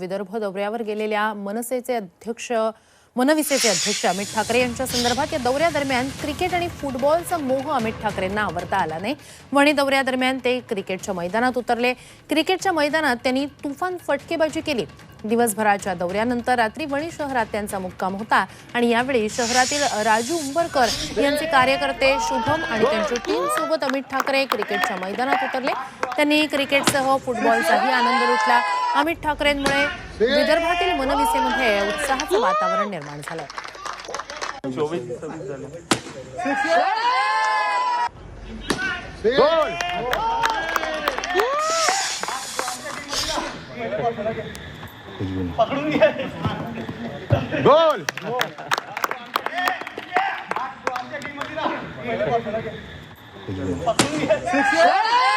विदर्भ दौऱ्यावर गेलेल्या मनसेचे अध्यक्ष मनविसेचे अध्यक्ष अमित ठाकरे यांच्या संदर्भात या दौऱ्यादरम्यान क्रिकेट आणि फुटबॉलचा मोह अमित ठाकरेंना आवरता आला नाही. वणी दौऱ्यादरम्यान ते क्रिकेटच्या मैदानात उतरले. क्रिकेटच्या मैदानात त्यांनी तुफान फटकेबाजी केली. दिवसभराच्या दौऱ्यानंतर रात्री वणी शहरात त्यांचा मुक्काम होता आणि यावेळी शहरातील राजू उंबरकर यांचे कार्यकर्ते शुभम आणि त्यांची टीम सोबत अमित ठाकरे क्रिकेटच्या मैदानात उतरले. त्यांनी क्रिकेटसह फुटबॉलचाही आनंद लुटला. अमित ठाकरेंमुळे विदर्भातील मनविसेमध्ये उत्साहाचं वातावरण निर्माण झालं. गोल! गोल! Six.